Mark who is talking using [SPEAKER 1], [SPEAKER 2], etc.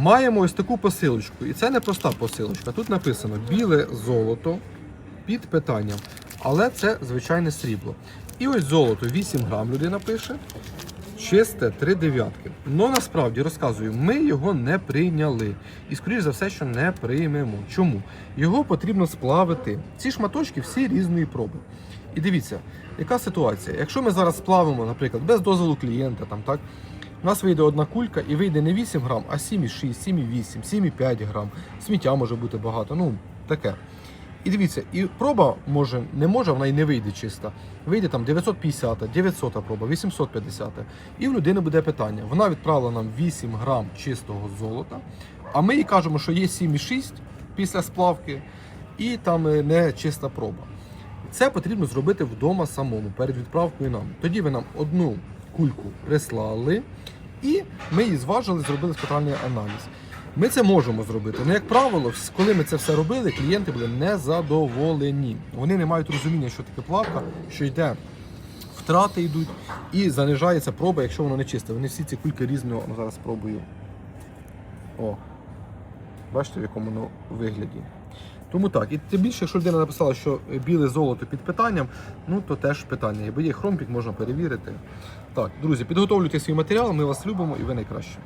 [SPEAKER 1] Маємо ось таку посилочку. І це не проста посилочка. Тут написано біле золото під питанням. Але це звичайне срібло. І ось золото 8 грам людина пише. Чисте 3 дев'ятки. Ну насправді розказую, ми його не прийняли. І скоріш за все, що не приймемо. Чому? Його потрібно сплавити. Ці шматочки всі різної проби. І дивіться, яка ситуація? Якщо ми зараз сплавимо, наприклад, без дозволу клієнта, там так. У нас вийде одна кулька і вийде не 8 грам, а 7,6, 7,8, 7,5 грам. Сміття може бути багато, ну таке. І дивіться, і проба може, не може, вона і не вийде чиста. Вийде там 950, 900 проба, 850. І в людини буде питання. Вона відправила нам 8 грам чистого золота, а ми їй кажемо, що є 7,6 після сплавки, і там е, не чиста проба. Це потрібно зробити вдома самому перед відправкою нам. Тоді ви нам одну кульку прислали, і ми її зважили, зробили спектральний аналіз. Ми це можемо зробити. Але, як правило, коли ми це все робили, клієнти були незадоволені. Вони не мають розуміння, що таке плавка, що йде втрати йдуть і занижається проба, якщо воно не чисте. Вони всі ці кульки різного ну, зараз спробую. О, бачите, в якому воно вигляді. Тому так, і тим більше, якщо людина написала, що біле золото під питанням, ну то теж питання. Якби є хромпік, можна перевірити. Так, друзі, підготовлюйте свій матеріал, ми вас любимо і ви найкраще.